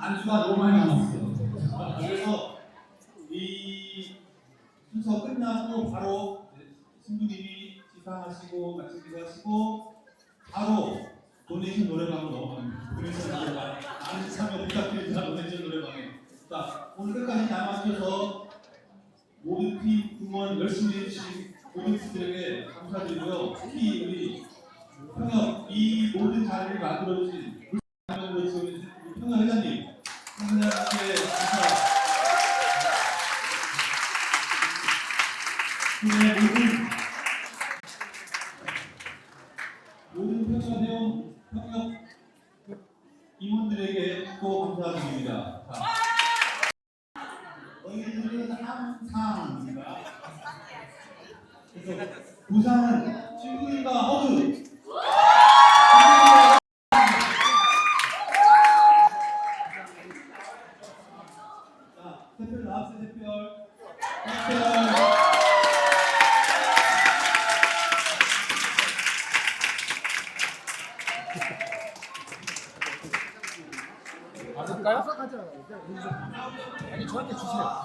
안주가 너무 많이 남았어요. 그래서 이 순서 끝나고 바로 신부님이 지상하시고 마치기도 하시고 바로 도네이션 노래방으로 넘어갑니다. 도네이션 노래방. 많은 참여 부탁드립니다. 도네이션 노래방에. 자, 오늘 끝까지 남아주셔서 모든 팀 응원 열심히 해주신 모든 분들에게 감사드리고요. 특히 우리 평협 이 모든 자리를 만들어주신 우리 평협 회장님, 회장님께 감사. 네, 평협 회원, 평협 임원들에게 또 감사드립니다. 자. 너희들은 항상입니다. 그래서 부산은 친구인가 허그. 자, 대표 나왔어요? 아니 저한테 주세요.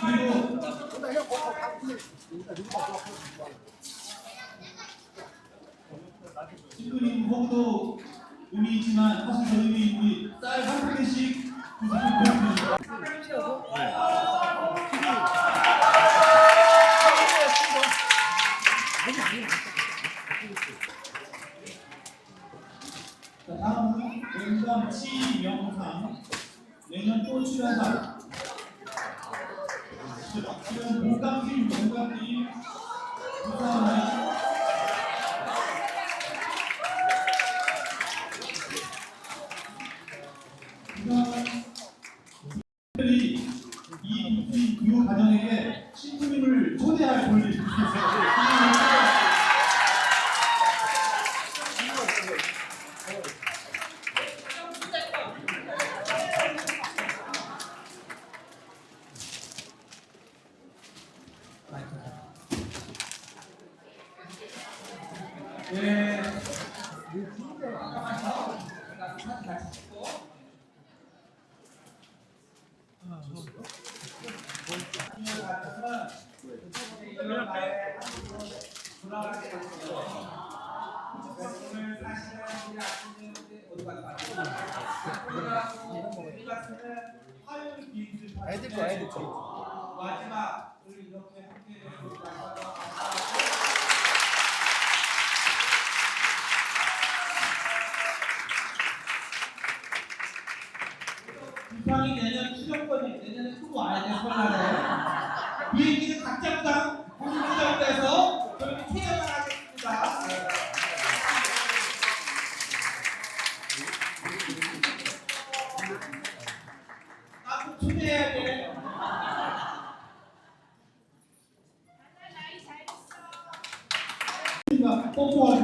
그리고 친구님 호구도 의미 있지만 사실 저 의미 우리 쌀한 개씩 자, 다음은 랜덤 치명상 내년 또 출연할 출연 공감팀 공감팀 부산의 부산들이 이 이 교육 과정에게 신부님을 초대할 권리를 주고 있어요. 거. 마지막 부산이 내년 추경권이 내년에 또 와야 돼 설날에 비행기는 각자 부당 공부장에서 저희는 체험을 하겠습니다. 나도 초대해야 돼. 뽀뽀하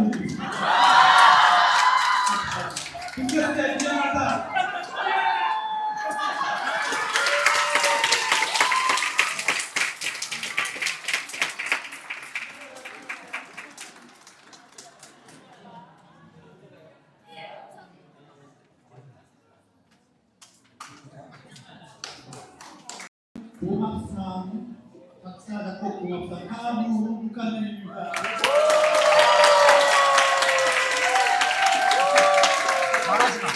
고맙상 박사 작곡 고맙상 하부 북한입니다. 잘하시나?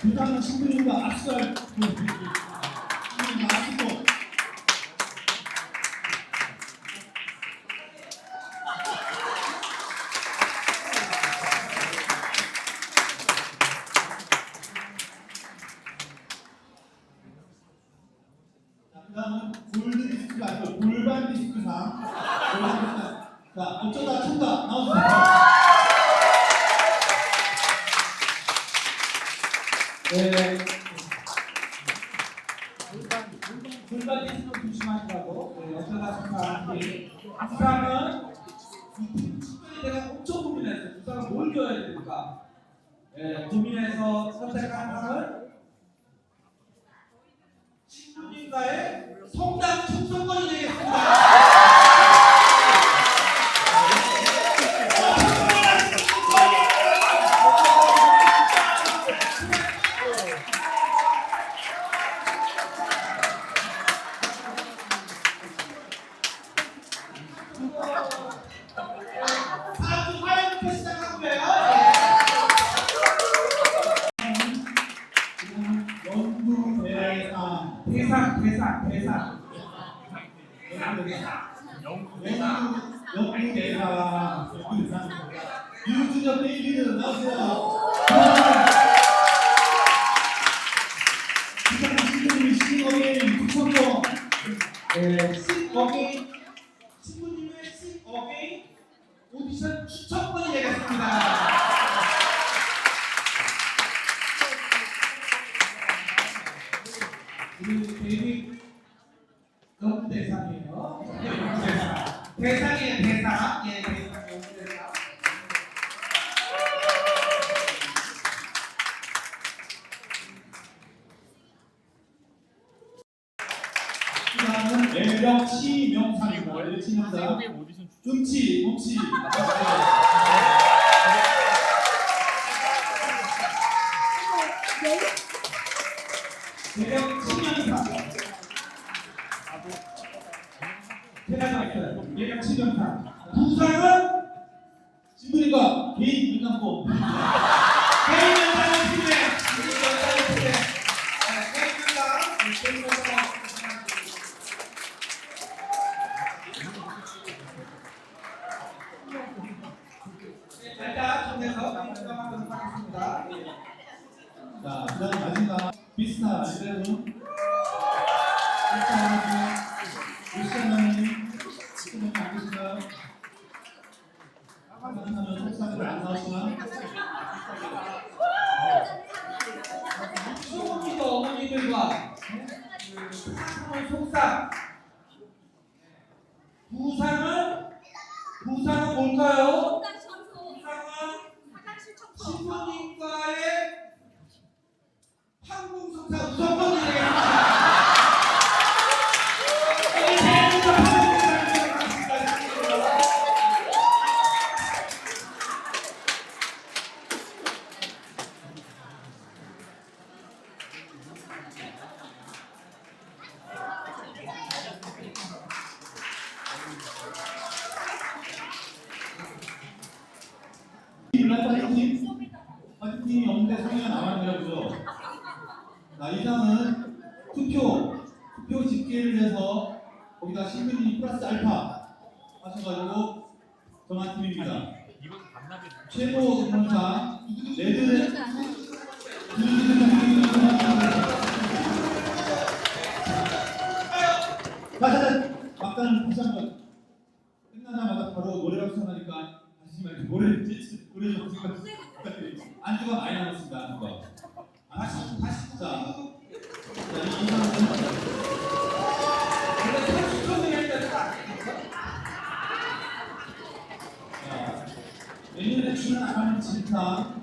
부산은 신부님과 악수할 신부님과 악수도 그다음은 골드 디스크가 아니고 골반 디스크상. 자, 어쩌다 총각 나오세요. 네. 골반 디스크 조심하시라고. 네, 어쩌다 생각하는데 부상은 이 친구들이 내가 엄청 고민했어요. 부상은 뭘 줘야 됩니까? 네, 고민해서 선택한 상은 친구님과의 성당 청소권이 되겠습니다. 대상, 대상. 연구 대상. 연구 대상. 연구 대상. 유주점 베이비는 나오세요. 기장 신부님이 연구 대상이에요. 네, 연구 대상. 대상이에요, 대상. 예, 대상, 연구 대상. 그 다음은 매력 치명상입니다. 매력 치명상. 음치, 음치. 매력 치명상. 대단했어요. 매력 치명상. 부상은 신부님과 개인 민감법. 개인 연상은 필요해. 개인 연상은 필요해. 네, 개인 연상, 개인 연상. 네, 일단 정리해서 개인 연상하도록 하겠습니다. 자, 그다음 마지막 비스타 이래는 미션님 지금 안 계신가요? 하면 속상으로 안 나오지만 소고기도 어머니들과 사랑을 속상 부상은 부상은 뭘까요? 부상은 신부님과의 항공석사 우선권이 되겠습니다. 오늘 제일 먼저 항공석사를 받겠습니다. 블라이트 화이팅 소리가 나왔네요, 그죠? 자, 이상은 투표 투표 집계를 해서 거기다 신부님이 플러스 알파 하셔가지고 정한 팀입니다. 최고 응원상 레드 자자 자 막간 다시 한번 끝나자마자 바로 노래가 시작하니까 다시 말고 노래 노래 좀 부탁드립니다. 안주가 많이 남았습니다. 안주가. 다시 다시 자, 자, 자, 이 이상은 원래 30초를 할 때는 안 자, 내년에 아가는 진탕.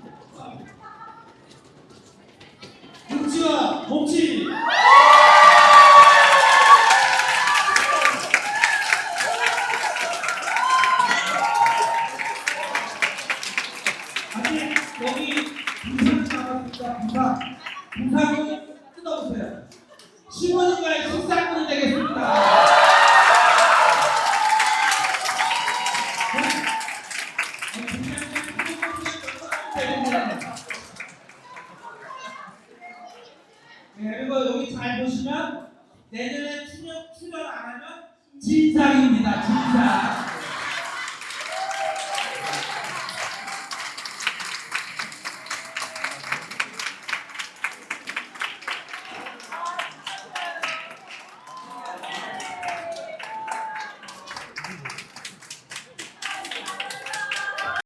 15년간의 식사꾼이 되겠습니다. 그리고 여기 잘 보시면 내년에 출연, 출연 안 하면 진상입니다. 진상.